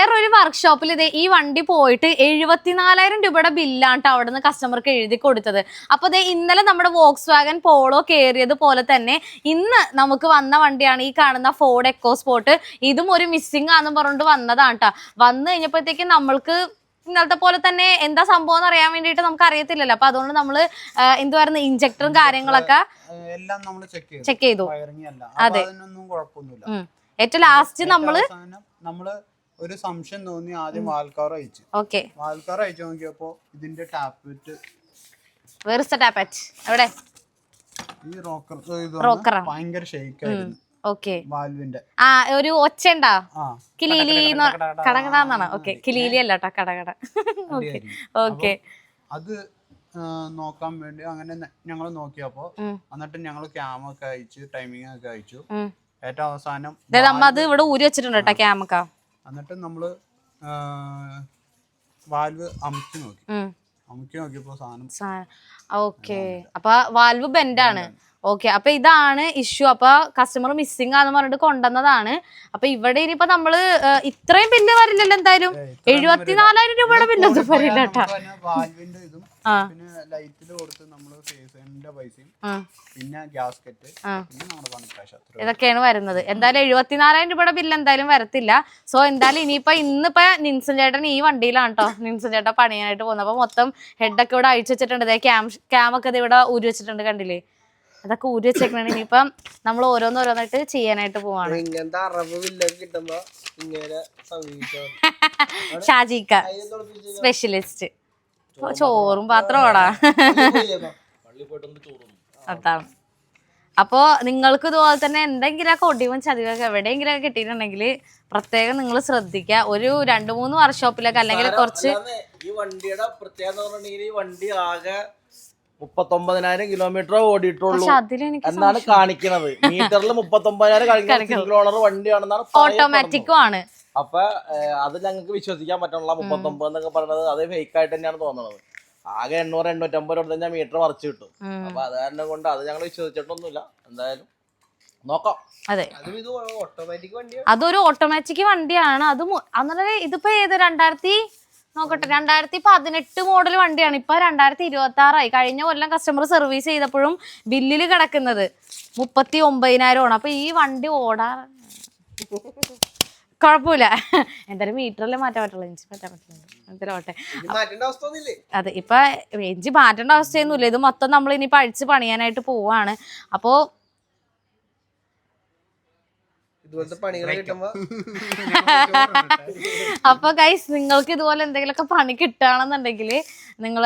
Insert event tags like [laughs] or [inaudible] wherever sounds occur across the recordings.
വേറൊരു വർക്ക്ഷോപ്പിൽ ഇത് ഈ വണ്ടി പോയിട്ട് എഴുപത്തിനാലായിരം രൂപയുടെ ബില്ലാണ് അവിടെ നിന്ന് കസ്റ്റമർക്ക് എഴുതി കൊടുത്തത്. അപ്പൊ ദേ ഇന്നലെ നമ്മുടെ വോക്സ് വാഗൻ പോളോ കയറിയത് പോലെ തന്നെ ഇന്ന് നമുക്ക് വന്ന വണ്ടിയാണ് ഈ കാണുന്ന ഫോർഡ് എക്കോ സ്പോർട്ട് ഇതും ഒരു മിസ്സിംഗ് ആണെന്ന് പറഞ്ഞിട്ട് വന്നതാണ് കേട്ടോ വന്നു കഴിഞ്ഞപ്പോഴത്തേക്കും നമ്മൾക്ക് ഇന്നലത്തെ പോലെ തന്നെ എന്താ സംഭവം എന്ന് അറിയാൻ വേണ്ടിട്ട് നമുക്ക് അറിയത്തില്ലല്ലോ അപ്പൊ അതുകൊണ്ട് നമ്മൾ എന്തുവായിരുന്നു ഇഞ്ചക്ടറും കാര്യങ്ങളൊക്കെ എല്ലാം നമ്മൾ ചെക്ക് ചെയ്തു. അതെ. ഏറ്റവും ലാസ്റ്റ് നമ്മൾ നമ്മൾ ഒരു സംശയം തോന്നി ആദ്യം വാൽക്കാർ അയച്ചു. ഓക്കെ. വാൽക്കാർ അയച്ചു നോക്കിയപ്പോ ഇതിന്റെ ടാപ്പ് വേറെ ടാപ്പറ്റ് എവിടെ? ഈ റോക്കർ ആ. ഭയങ്കര ഷേക്ക് ആയിരുന്നു. ഓക്കെ. വാൽവിന്റെ. ആ ഒരു ഒച്ച ഉണ്ടാ? ആ. കിലീലി കടകടാന്നാണ്? ഓക്കെ കിലീലി അല്ല കേട്ടോ കടകട ഓക്കെ ഓക്കെ. അത് നോക്കാൻ വേണ്ടി അങ്ങനെ ഞങ്ങൾ നോക്കിയപ്പോ. എന്നിട്ട് ഞങ്ങൾ ക്യാമ ഒക്കെ അയച്ചു ടൈമിംഗ് ഒക്കെ അയച്ചു. ഏറ്റവും അവസാനം അമ്മ അത് ഇവിടെ ഊരി വെച്ചിട്ടുണ്ട് കേട്ടോ ക്യാമക്ക എന്നിട്ട് നമ്മൾ വാൽവ് അമുക്കി നോക്കി. അമുക്കി നോക്കിയപ്പോ സാധനം ഓക്കെ. അപ്പൊ വാൽവ് ബെൻഡാണ്. ഓക്കെ അപ്പൊ ഇതാണ് ഇഷ്യൂ അപ്പൊ കസ്റ്റമർ മിസ്സിംഗ് ആന്ന് പറഞ്ഞിട്ട് കൊണ്ടുവന്നതാണ്. അപ്പൊ ഇവിടെ ഇനിയിപ്പോ നമ്മൾ ഇത്രയും ബില്ല് വരില്ലല്ലോ എന്തായാലും. എഴുപത്തിനാലായിരം രൂപയുടെ ബില്ലൊന്നും വരില്ല കേട്ടോ. ഇതൊക്കെയാണ് വരുന്നത്. എന്തായാലും എഴുപത്തിനാലായിരം രൂപയുടെ ബില്ല് എന്തായാലും വരത്തില്ല. സോ എന്തായാലും ഇനിയിപ്പോ ഇന്നിപ്പോ നിൻസൻ ചേട്ടൻ ഈ വണ്ടിയിലാണ് കേട്ടോ നിൻസൻ ചേട്ടൻ പണിയാനായിട്ട് പോകുന്നത്. അപ്പൊ മൊത്തം ഹെഡൊക്കെ ഇവിടെ അഴിച്ചു വെച്ചിട്ടുണ്ട്. ക്യാം ക്യാമൊക്കെ ദേ ഇവിടെ ഊരി വെച്ചിട്ടുണ്ട് കണ്ടില്ലേ? അതൊക്കെ ഊരി വെച്ചേക്കണേ ഇനിയിപ്പം നമ്മൾ ഓരോന്നോരോന്നായിട്ട് ചെയ്യാനായിട്ട് പോവാണ്. ഇങ്ങനത്തെ കിട്ടുമ്പോ ഇങ്ങനെ ഷാജിക്ക സ്പെഷ്യലിസ്റ്റ് ചോറും പാത്രമാടാ അതാണ് അപ്പോ നിങ്ങൾക്ക് ഇതുപോലെ തന്നെ എന്തെങ്കിലും എന്തെങ്കിലുമൊക്കെ ഒടിവും ചതിവൊക്കെ എവിടെയെങ്കിലുമൊക്കെ കിട്ടിയിട്ടുണ്ടെങ്കിൽ പ്രത്യേകം നിങ്ങൾ ശ്രദ്ധിക്കുക ഒരു രണ്ട് മൂന്ന് വർക്ക്ഷോപ്പിലൊക്കെ അല്ലെങ്കിൽ കുറച്ച് ഈ വണ്ടിയുടെ പ്രത്യേകത ഈ വണ്ടി ആകെ മുപ്പത്തൊമ്പതിനായിരം കിലോമീറ്റർ ഓടിയിട്ടുള്ളൂ. എന്നാണ് കാണിക്കുന്നത് മീറ്ററിൽ മുപ്പത്തൊമ്പതിനായിരം ഓണർ വണ്ടിയാണെന്നാണ് ഓട്ടോമാറ്റിക്കും ആണ് അപ്പൊ അത് ഞങ്ങൾക്ക് വിശ്വസിക്കാൻ പറ്റണല്ല മുപ്പത്തൊമ്പത് എന്നൊക്കെ പറയുന്നത് അത് ഫേക്ക് ആയിട്ട് തന്നെയാണ് തോന്നുന്നത് ആകെ എണ്ണൂറ് എണ്ണൂറ്റമ്പത് രൂപ ഞാൻ മീറ്റർ മറിച്ചു കിട്ടും. അപ്പൊ അത് കാരണം കൊണ്ട് അത് ഞങ്ങൾ വിശ്വസിച്ചിട്ടൊന്നുമില്ല. എന്തായാലും നോക്കാം. അതെ. അതൊരു ഓട്ടോമാറ്റിക് വണ്ടിയാണ്. അത് ഇതിപ്പോ ഏത്? രണ്ടായിരത്തി നോക്കട്ടെ രണ്ടായിരത്തി പതിനെട്ട് മോഡൽ വണ്ടിയാണ്. ഇപ്പൊ രണ്ടായിരത്തി ഇരുപത്തി ആറായി കഴിഞ്ഞ കൊല്ലം കസ്റ്റമർ സർവീസ് ചെയ്തപ്പോഴും ബില്ലിൽ കിടക്കുന്നത് മുപ്പത്തി ഒമ്പതിനായിരം ആണ്. അപ്പൊ ഈ വണ്ടി ഓടാ [laughs] കുഴപ്പമില്ല. എന്തായാലും മീറ്ററിൽ മാറ്റാൻ പറ്റുള്ളൂ. എഞ്ചി മാറ്റാൻ പറ്റുള്ളൂ. അവസ്ഥ അതെ ഇപ്പൊ എഞ്ചി മാറ്റേണ്ട അവസ്ഥയൊന്നുമില്ല. ഇത് മൊത്തം നമ്മൾ ഇനി അഴിച്ച് പണിയാനായിട്ട് പോവാണ്. അപ്പോ ഇതുപോലത്തെ പണികൾ കിട്ടുമ്പോ. [laughs] അപ്പൊ ഗൈസ് നിങ്ങൾക്ക് ഇതുപോലെ എന്തെങ്കിലുമൊക്കെ പണി കിട്ടുകയാണെന്നുണ്ടെങ്കിൽ നിങ്ങൾ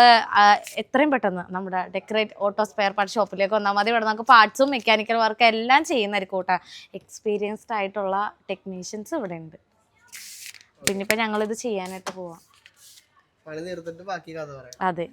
എത്രയും പെട്ടെന്ന് നമ്മുടെ ഡെക്കറേറ്റ് ഓട്ടോ സ്പെയർ പാർട്ട് ഷോപ്പിലേക്ക് വന്നാൽ മതി. ഇവിടെ നമുക്ക് പാർട്സും മെക്കാനിക്കൽ വർക്ക് എല്ലാം ചെയ്യുന്നതായിരിക്കും കേട്ടോ. എക്സ്പീരിയൻസ്ഡ് ആയിട്ടുള്ള ടെക്നീഷ്യൻസ് ഇവിടെ ഉണ്ട്. പിന്നെ ഇപ്പം ഞങ്ങളിത് ചെയ്യാനായിട്ട് പോവാം. പണി തീർത്തിട്ട് ബാക്കി കഥ പറയാം. അതെ.